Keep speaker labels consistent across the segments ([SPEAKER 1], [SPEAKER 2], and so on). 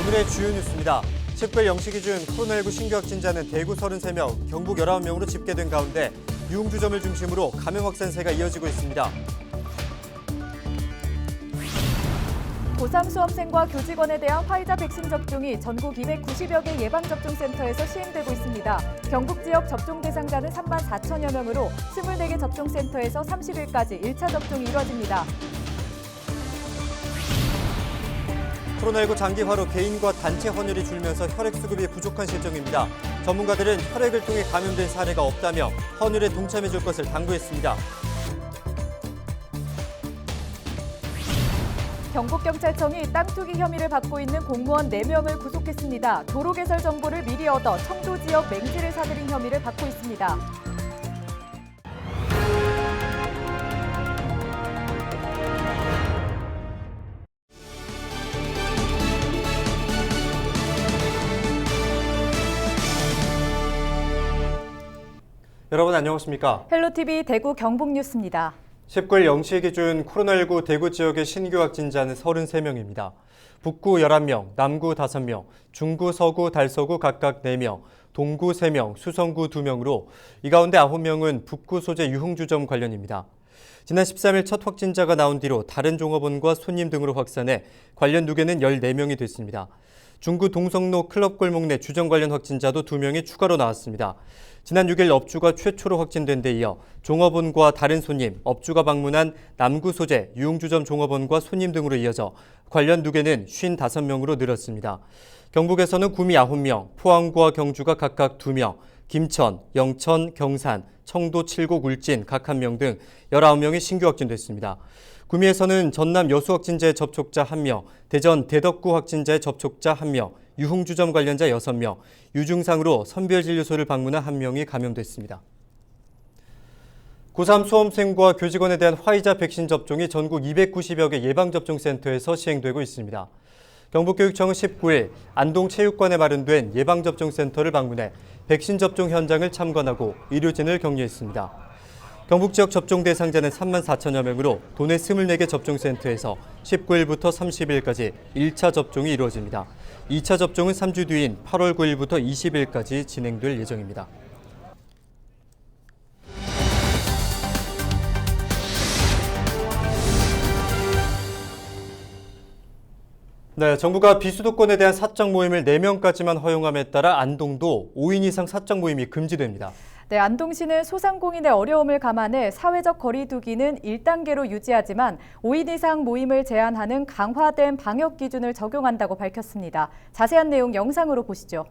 [SPEAKER 1] 오늘의 주요 뉴스입니다. 19일 0시 기준 코로나19 신규 확진자는 대구 33명, 경북 19명으로 집계된 가운데 유흥주점을 중심으로 감염 확산세가 이어지고 있습니다.
[SPEAKER 2] 고3 수험생과 교직원에 대한 화이자 백신 접종이 전국 290여 개 예방접종센터에서 시행되고 있습니다. 경북 지역 접종 대상자는 3만 4천여 명으로 24개 접종센터에서 30일까지 1차 접종이 이뤄집니다.
[SPEAKER 1] 코로나19 장기화로 개인과 단체 헌혈이 줄면서 혈액 수급이 부족한 실정입니다. 전문가들은 혈액을 통해 감염된 사례가 없다며 헌혈에 동참해 줄 것을 당부했습니다.
[SPEAKER 2] 경북경찰청이 땅 투기 혐의를 받고 있는 공무원 4명을 구속했습니다. 도로 개설 정보를 미리 얻어 청도 지역 맹지를 사들인 혐의를 받고 있습니다.
[SPEAKER 1] 여러분 안녕하십니까?
[SPEAKER 2] 헬로티비 대구 경북 뉴스입니다.
[SPEAKER 1] 19일 0시 기준 코로나19 대구 지역의 신규 확진자는 33명입니다. 북구 11명, 남구 5명, 중구, 서구, 달서구 각각 4명, 동구 3명, 수성구 2명으로 이 가운데 9명은 북구 소재 유흥주점 관련입니다. 지난 13일 첫 확진자가 나온 뒤로 다른 종업원과 손님 등으로 확산해 관련 누계는 14명이 됐습니다. 중구 동성로 클럽 골목 내 주점 관련 확진자도 2명이 추가로 나왔습니다. 지난 6일 업주가 최초로 확진된 데 이어 종업원과 다른 손님, 업주가 방문한 남구 소재 유흥주점 종업원과 손님 등으로 이어져 관련 누계는 55명으로 늘었습니다. 경북에서는 구미 9명, 포항과 경주가 각각 2명, 김천, 영천, 경산, 청도, 칠곡, 울진 각 1명 등 19명이 신규 확진됐습니다. 구미에서는 전남 여수 확진자의 접촉자 1명, 대전 대덕구 확진자의 접촉자 1명, 유흥주점 관련자 6명, 유증상으로 선별진료소를 방문한 1명이 감염됐습니다. 고3 수험생과 교직원에 대한 화이자 백신 접종이 전국 290여 개 예방접종센터에서 시행되고 있습니다. 경북교육청은 19일 안동체육관에 마련된 예방접종센터를 방문해 백신 접종 현장을 참관하고 의료진을 격려했습니다. 경북 지역 접종 대상자는 3만 4천여 명으로 도내 24개 접종센터에서 19일부터 30일까지 1차 접종이 이루어집니다. 2차 접종은 3주 뒤인 8월 9일부터 20일까지 진행될 예정입니다. 네, 정부가 비수도권에 대한 사적 모임을 4명까지만 허용함에 따라 안동도 5인 이상 사적 모임이 금지됩니다.
[SPEAKER 2] 네, 안동시는 소상공인의 어려움을 감안해 사회적 거리두기는 1단계로 유지하지만 5인 이상 모임을 제한하는 강화된 방역 기준을 적용한다고 밝혔습니다. 자세한 내용 영상으로 보시죠.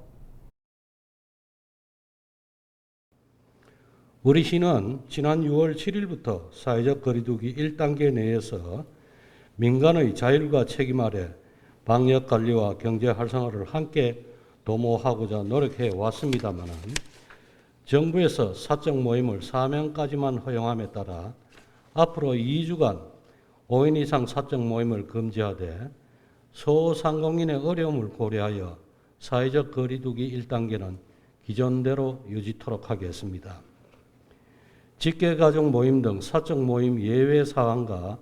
[SPEAKER 3] 우리 시는 지난 6월 7일부터 사회적 거리두기 1단계 내에서 민간의 자율과 책임 아래 방역 관리와 경제 활성화를 함께 도모하고자 노력해 왔습니다만 정부에서 사적 모임을 4명까지만 허용함에 따라 앞으로 2주간 5인 이상 사적 모임을 금지하되 소상공인의 어려움을 고려하여 사회적 거리두기 1단계는 기존대로 유지토록 하겠습니다. 직계 가족 모임 등 사적 모임 예외 사항과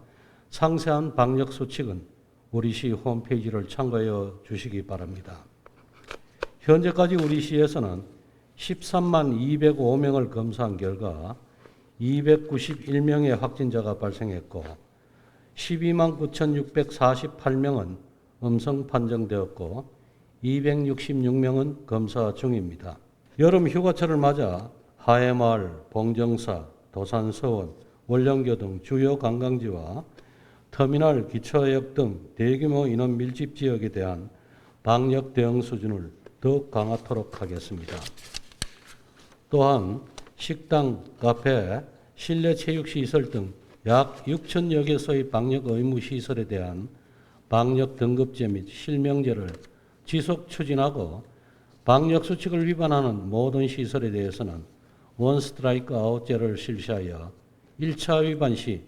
[SPEAKER 3] 상세한 방역 수칙은 우리 시 홈페이지를 참고해 주시기 바랍니다. 현재까지 우리 시에서는 13만 205명을 검사한 결과 291명의 확진자가 발생했고 12만 9,648명은 음성 판정되었고 266명은 검사 중입니다. 여름 휴가철을 맞아 하회마을, 봉정사, 도산서원, 원령교 등 주요 관광지와 터미널, 기차역 등 대규모 인원 밀집 지역에 대한 방역 대응 수준을 더욱 강화토록 하겠습니다. 또한 식당, 카페, 실내 체육 시설 등 약 6천여 개소의 방역 의무 시설에 대한 방역 등급제 및 실명제를 지속 추진하고 방역 수칙을 위반하는 모든 시설에 대해서는 원 스트라이크 아웃제를 실시하여 1차 위반 시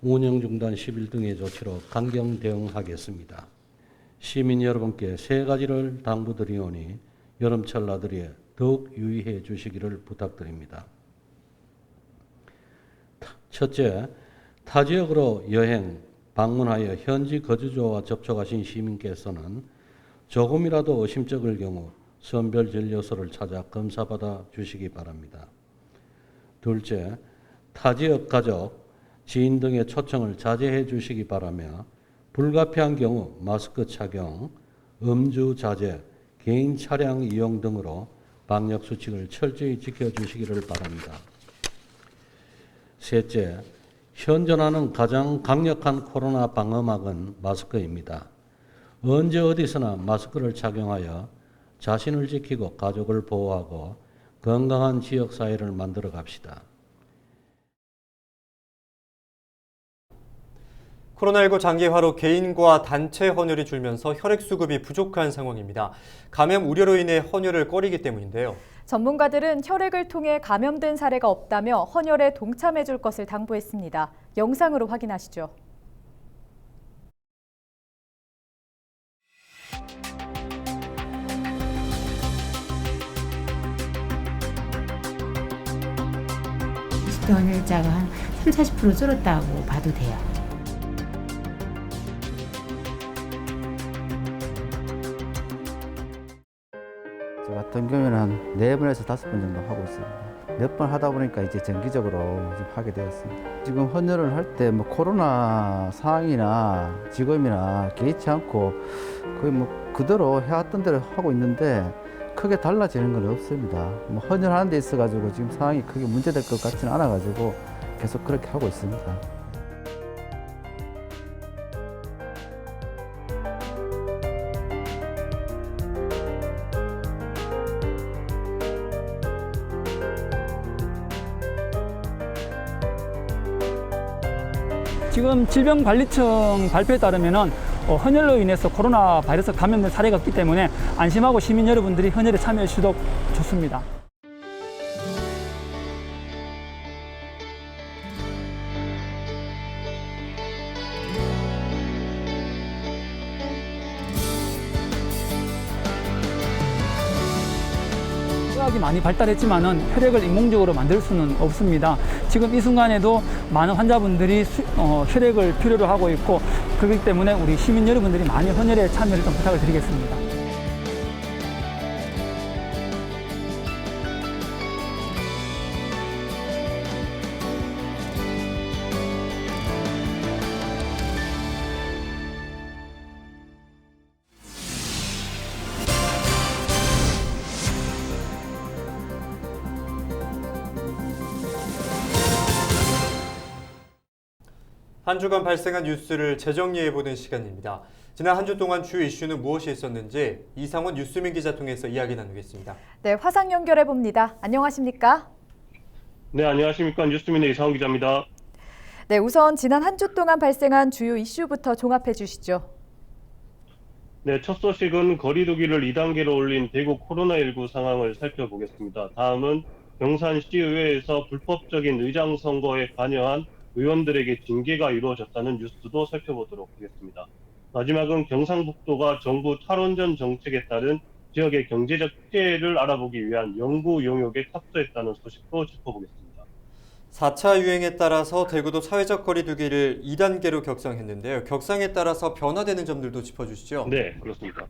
[SPEAKER 3] 운영 중단 10일 등의 조치로 강경 대응하겠습니다. 시민 여러분께 세 가지를 당부드리오니 여름철 나들이에 더욱 유의해 주시기를 부탁드립니다. 첫째, 타 지역으로 여행, 방문하여 현지 거주자와 접촉하신 시민께서는 조금이라도 의심쩍을 경우 선별 진료소를 찾아 검사받아 주시기 바랍니다. 둘째, 타 지역 가족, 지인 등의 초청을 자제해 주시기 바라며 불가피한 경우 마스크 착용, 음주 자제, 개인 차량 이용 등으로 방역 수칙을 철저히 지켜 주시기를 바랍니다. 셋째, 현존하는 가장 강력한 코로나 방어막은 마스크입니다. 언제 어디서나 마스크를 착용하여 자신을 지키고 가족을 보호하고 건강한 지역 사회를 만들어 갑시다.
[SPEAKER 1] 코로나19 장기화로 개인과 단체 헌혈이 줄면서 혈액 수급이 부족한 상황입니다. 감염 우려로 인해 헌혈을 꺼리기 때문인데요.
[SPEAKER 2] 전문가들은 혈액을 통해 감염된 사례가 없다며 헌혈에 동참해 줄 것을 당부했습니다. 영상으로 확인하시죠.
[SPEAKER 4] 헌혈자가 한 3, 40% 줄었다고 봐도 돼요.
[SPEAKER 5] 같은 경우에는 한네 번에서 다섯 번 정도 하고 있습니다. 몇 번 하다 보니까 이제 정기적으로 좀 하게 되었습니다. 지금 헌혈을 할 때 뭐 코로나 상황이나 지금이나 개의치 않고 거의 뭐 그대로 해왔던 대로 하고 있는데 크게 달라지는 건 없습니다. 뭐 헌혈하는 데 있어가지고 지금 상황이 크게 문제될 것 같지는 않아가지고 계속 그렇게 하고 있습니다.
[SPEAKER 6] 질병관리청 발표에 따르면은 어, 헌혈로 인해서 코로나 바이러스 감염된 사례가 없기 때문에 안심하고 시민 여러분들이 헌혈에 참여해 주시도록 좋습니다. 의학이 많이 발달했지만은 혈액을 인공적으로 만들 수는 없습니다. 지금 이 순간에도 많은 환자분들이 수- 어, 혈액을 필요로 하고 있고 그렇기 때문에 우리 시민 여러분들이 많이 헌혈에 참여를 좀 부탁을 드리겠습니다.
[SPEAKER 1] 한 주간 발생한 뉴스를 재정리해보는 시간입니다. 지난 한 주 동안 주 이슈는 무엇이 있었는지 이상원 뉴스민 기자 통해서 이야기 나누겠습니다.
[SPEAKER 2] 네, 화상 연결해 봅니다. 안녕하십니까?
[SPEAKER 7] 네, 안녕하십니까. 뉴스민의 이상훈 기자입니다.
[SPEAKER 2] 네, 우선 지난 한 주 동안 발생한 주요 이슈부터 종합해 주시죠.
[SPEAKER 7] 네, 첫 소식은 거리두기를 2단계로 올린 대구 코로나19 상황을 살펴보겠습니다. 다음은 경산시의회에서 불법적인 의장 선거에 관여한 의원들에게 징계가 이루어졌다는 뉴스도 살펴보도록 하겠습니다. 마지막은 경상북도가 정부 탈원전 정책에 따른 지역의 경제적 피해를 알아보기 위한 연구 용역에 착수했다는 소식도 짚어보겠습니다.
[SPEAKER 1] 4차 유행에 따라서 대구도 사회적 거리두기를 2단계로 격상했는데요. 격상에 따라서 변화되는 점들도 짚어주시죠.
[SPEAKER 7] 네, 그렇습니다.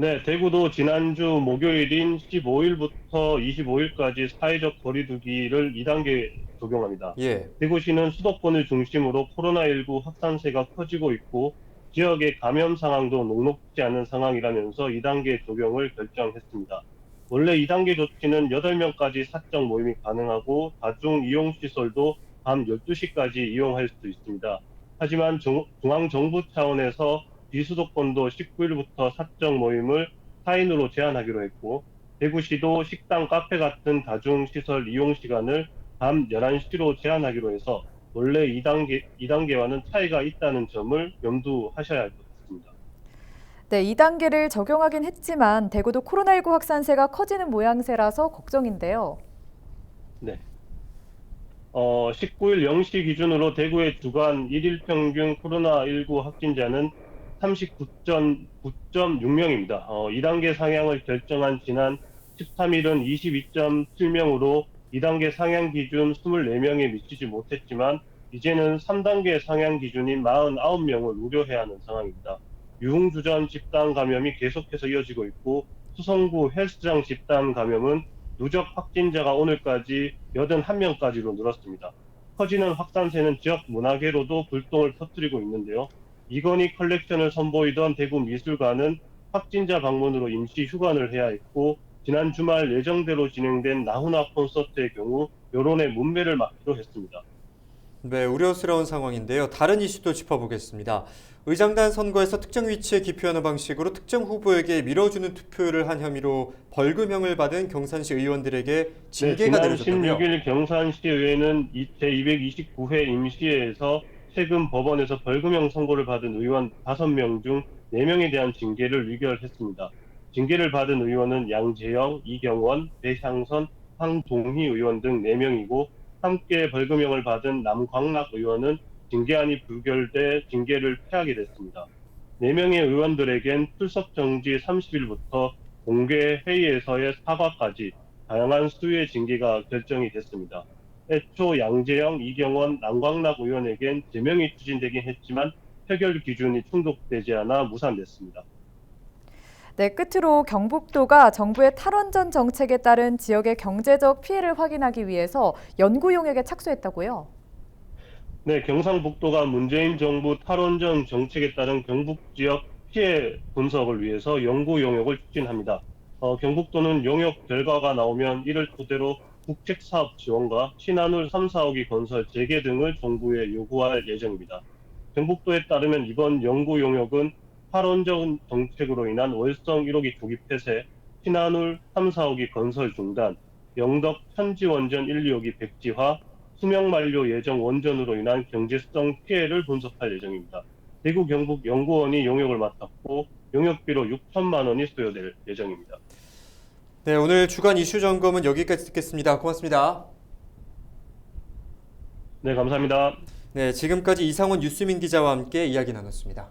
[SPEAKER 7] 네, 대구도 지난주 목요일인 15일부터 25일까지 사회적 거리두기를 2단계 적용합니다.
[SPEAKER 1] 예.
[SPEAKER 7] 대구시는 수도권을 중심으로 코로나19 확산세가 커지고 있고 지역의 감염 상황도 녹록지 않은 상황이라면서 2단계 적용을 결정했습니다. 원래 2단계 조치는 8명까지 사적 모임이 가능하고 다중 이용 시설도 밤 12시까지 이용할 수 있습니다. 하지만 중, 중앙정부 차원에서 비수도권도 19일부터 사적 모임을 4인으로 제한하기로 했고 대구시도 식당, 카페 같은 다중시설 이용 시간을 밤 11시로 제한하기로 해서 원래 2단계, 2단계와는 차이가 있다는 점을 염두하셔야 할 것 같습니다.
[SPEAKER 2] 네, 2단계를 적용하긴 했지만 대구도 코로나19 확산세가 커지는 모양새라서 걱정인데요.
[SPEAKER 7] 네. 어, 19일 0시 기준으로 대구의 주간 1일 평균 코로나19 확진자는 39.9.6명입니다. 어, 2단계 상향을 결정한 지난 13일은 22.7명으로 2단계 상향 기준 24명에 미치지 못했지만 이제는 3단계 상향 기준인 49명을 우려해야 하는 상황입니다. 유흥주점 집단 감염이 계속해서 이어지고 있고 수성구 헬스장 집단 감염은 누적 확진자가 오늘까지 81명까지로 늘었습니다. 커지는 확산세는 지역 문화계로도 불똥을 터뜨리고 있는데요. 이건희 컬렉션을 선보이던 대구 미술관은 확진자 방문으로 임시 휴관을 해야 했고 지난 주말 예정대로 진행된 나훈아 콘서트의 경우 여론의 문매를 막기로 했습니다.
[SPEAKER 1] 네, 우려스러운 상황인데요. 다른 이슈도 짚어보겠습니다. 의장단 선거에서 특정 위치에 기표하는 방식으로 특정 후보에게 밀어주는 투표를 한 혐의로 벌금형을 받은 경산시 의원들에게 징계가
[SPEAKER 7] 네, 지난
[SPEAKER 1] 내려졌다고요.
[SPEAKER 7] 16일 경산시의회는 제229회 임시회에서 최근 법원에서 벌금형 선고를 받은 의원 5명 중 4명에 대한 징계를 의결했습니다. 징계를 받은 의원은 양재영, 이경원, 배향선, 황동희 의원 등 4명이고 함께 벌금형을 받은 남광락 의원은 징계안이 부결돼 징계를 피하게 됐습니다. 4명의 의원들에겐 출석 정지 30일부터 공개 회의에서의 사과까지 다양한 수위의 징계가 결정이 됐습니다. 애초 양재영, 이경원, 남광락 의원에겐 제명이 추진되긴 했지만 해결 기준이 충족되지 않아 무산됐습니다.
[SPEAKER 2] 네, 끝으로 경북도가 정부의 탈원전 정책에 따른 지역의 경제적 피해를 확인하기 위해서 연구 용역에 착수했다고요?
[SPEAKER 7] 네, 경상북도가 문재인 정부 탈원전 정책에 따른 경북 지역 피해 분석을 위해서 연구 용역을 추진합니다. 어, 경북도는 용역 결과가 나오면 이를 토대로 국책 사업 지원과 신한울 3, 4호기 건설 재개 등을 정부에 요구할 예정입니다. 경북도에 따르면 이번 연구 용역은 탈원전 정책으로 인한 월성 1호기 조기 폐쇄, 신한울 3, 4호기 건설 중단, 영덕 천지원전 1, 2호기 백지화, 수명 만료 예정 원전으로 인한 경제성 피해를 분석할 예정입니다. 대구 경북 연구원이 용역을 맡았고 용역비로 6천만 원이 수여될 예정입니다.
[SPEAKER 1] 네, 오늘 주간 이슈 점검은 여기까지 듣겠습니다. 고맙습니다.
[SPEAKER 7] 네, 감사합니다.
[SPEAKER 1] 네, 지금까지 이상원 뉴스민 기자와 함께 이야기 나눴습니다.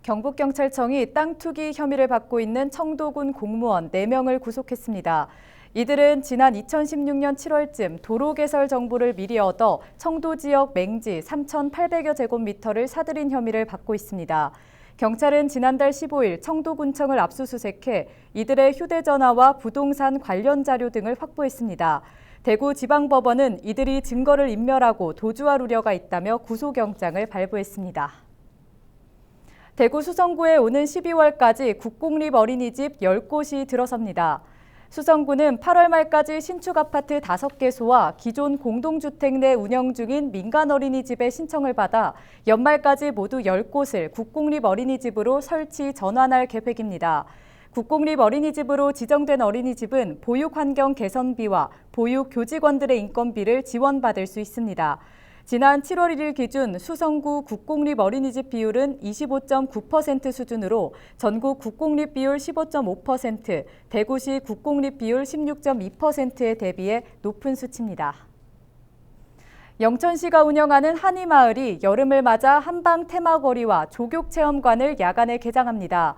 [SPEAKER 2] 경북경찰청이 땅 투기 혐의를 받고 있는 청도군 공무원 4명을 구속했습니다. 이들은 지난 2016년 7월쯤 도로 개설 정보를 미리 얻어 청도 지역 맹지 3,800여 제곱미터를 사들인 혐의를 받고 있습니다. 경찰은 지난달 15일 청도군청을 압수수색해 이들의 휴대전화와 부동산 관련 자료 등을 확보했습니다. 대구지방법원은 이들이 증거를 인멸하고 도주할 우려가 있다며 구속영장을 발부했습니다. 대구 수성구에 오는 12월까지 국공립 어린이집 10곳이 들어섭니다. 수성구는 8월 말까지 신축 아파트 5개소와 기존 공동주택 내 운영 중인 민간 어린이집의 신청을 받아 연말까지 모두 10곳을 국공립 어린이집으로 설치 전환할 계획입니다. 국공립 어린이집으로 지정된 어린이집은 보육 환경 개선비와 보육 교직원들의 인건비를 지원받을 수 있습니다. 지난 7월 1일 기준 수성구 국공립 어린이집 비율은 25.9% 수준으로 전국 국공립 비율 15.5%, 대구시 국공립 비율 16.2%에 대비해 높은 수치입니다. 영천시가 운영하는 한이마을이 여름을 맞아 한방 테마거리와 조격체험관을 야간에 개장합니다.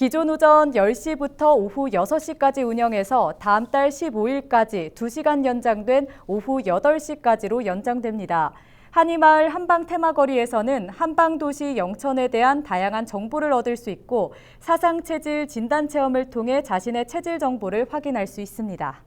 [SPEAKER 2] 기존 오전 10시부터 오후 6시까지 운영해서 다음 달 15일까지 2시간 연장된 오후 8시까지로 연장됩니다. 한이마을 한방 테마거리에서는 한방도시 영천에 대한 다양한 정보를 얻을 수 있고 사상 체질 진단 체험을 통해 자신의 체질 정보를 확인할 수 있습니다.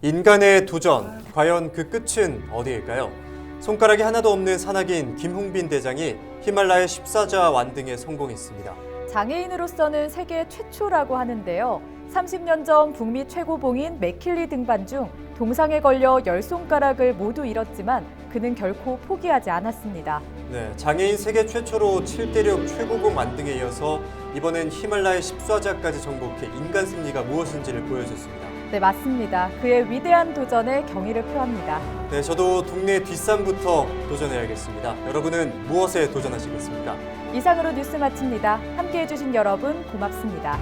[SPEAKER 1] 인간의 도전, 과연 그 끝은 어디일까요? 손가락이 하나도 없는 산악인 김홍빈 대장이 히말라야 14자 완등에 성공했습니다.
[SPEAKER 2] 장애인으로서는 세계 최초라고 하는데요. 30년 전 북미 최고봉인 맥킬리 등반 중 동상에 걸려 열 손가락을 모두 잃었지만 그는 결코 포기하지 않았습니다.
[SPEAKER 1] 네, 장애인 세계 최초로 7대륙 최고봉 완등에 이어서 이번엔 히말라야 14자까지 정복해 인간 승리가 무엇인지를 보여줬습니다.
[SPEAKER 2] 네, 맞습니다. 그의 위대한 도전에 경의를 표합니다.
[SPEAKER 1] 네, 저도 동네 뒷산부터 도전해야겠습니다. 여러분은 무엇에 도전하시겠습니까?
[SPEAKER 2] 이상으로 뉴스 마칩니다. 함께 해주신 여러분 고맙습니다.